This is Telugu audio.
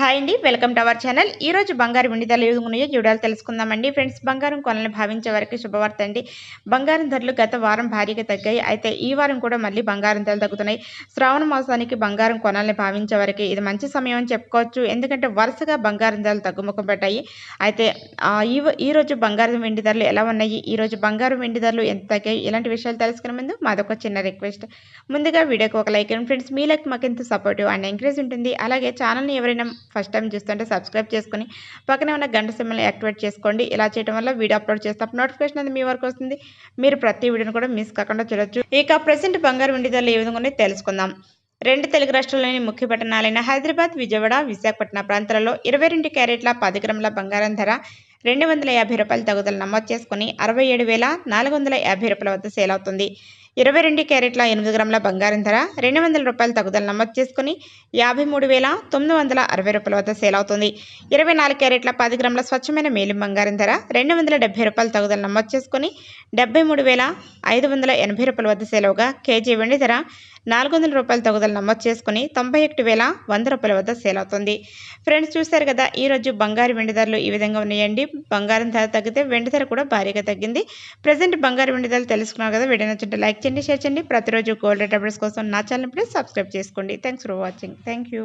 హాయ్ అండి వెల్కమ్ టు అవర్ ఛానల్. ఈ రోజు బంగారు వెండి ధరలు ఏ ఉన్నాయో చూడాలి తెలుసుకుందామండి. ఫ్రెండ్స్ బంగారం కొనని భావించే వరకు శుభవార్త అండి. బంగారం ధరలు గత వారం భారీగా తగ్గాయి. అయితే ఈ వారం కూడా మళ్ళీ బంగారం ధరలు తగ్గుతున్నాయి. శ్రావణ మాసానికి బంగారం కొనాలని భావించే వరకు ఇది మంచి సమయం అని చెప్పుకోవచ్చు. ఎందుకంటే వరుసగా బంగారం ధరలు తగ్గుముఖం పెట్టాయి అయితే ఈ రోజు బంగారం వెండి ధరలు ఎలా ఉన్నాయి? ఈ రోజు బంగారం వెండి ధరలు ఎంత తగ్గాయి? ఇలాంటి విషయాలు తెలుసుకునే ముందు మాదొక చిన్న రిక్వెస్ట్. ముందుగా వీడియోకి ఒక లైక్ అండ్ ఫ్రెండ్స్ మీ లైక్ మాకు ఎంత సపోర్టివ్ అండ్ ఎంకరేజ్ ఉంటుంది. అలాగే ఛానల్ని ఎవరైనా ఫస్ట్ టైం చూస్తుంటే సబ్స్క్రైబ్ చేసుకొని పక్కనే ఉన్న గంట సిమ్మల్ని యాక్టివేట్ చేసుకోండి. ఇలా చేయడం వల్ల వీడియో అప్లోడ్ చేసినప్పుడు నోటిఫికేషన్ అనేది మీ వరకు వస్తుంది. మీరు ప్రతి వీడియోని కూడా మిస్ కాకుండా చూడొచ్చు. ఇక ప్రజెంట్ బంగారు వెండి ధరలు ఏ విధంగా ఉన్నాయో తెలుసుకుందాం. రెండు తెలుగు రాష్ట్రాల్లోని ముఖ్య పట్టణాలైన హైదరాబాద్ విజయవాడ విశాఖపట్నం ప్రాంతాలలో ఇరవై రెండు క్యారెట్ల పది గ్రాముల బంగారం ధర రెండు వందల యాభై రూపాయల తగుదల నమోదు చేసుకుని అరవై ఏడు వేల నాలుగు వందల యాభై రూపాయల వద్ద సేల్ అవుతుంది. ఇరవై రెండు క్యారెట్ల ఎనిమిది గ్రాముల బంగారం ధర రెండు వందల రూపాయల తగుదల నమోదు చేసుకుని యాభై మూడు వేల తొమ్మిది వందల అరవై రూపాయల వద్ద సేల్ అవుతుంది. ఇరవై నాలుగు క్యారెట్ల పది గ్రాముల స్వచ్ఛమైన మేలిం బంగారం ధర రెండు వందల డెబ్బై రూపాయల తగుదల నమోదు చేసుకుని డెబ్బై మూడు వేల ఐదు వందల ఎనభై రూపాయల వద్ద సేల్ అవగా కేజీ వెండి ధర నాలుగు వందల రూపాయల తగుదల నమోదు చేసుకుని తొంభై ఒకటి వేల వంద రూపాయల వద్ద సేల్ అవుతుంది. ఫ్రెండ్స్ చూశారు కదా ఈరోజు బంగారు వెండి ధరలు ఈ విధంగా ఉన్నాయండి. బంగారం ధర తగ్గితే వెండి ధర కూడా భారీగా తగ్గింది. ప్రజెంట్ బంగారు వెండి ధరలు తెలుసుకున్నారు కదా వీడియో నచ్చింటే లైక్ చేయండి షేర్ చేయండి. ప్రతిరోజు గోల్డ్ రేట్ కోసం నా ఛానల్ ప్లీజ్ సబ్స్క్రైబ్ చేసుకోండి. Thanks for watching thank you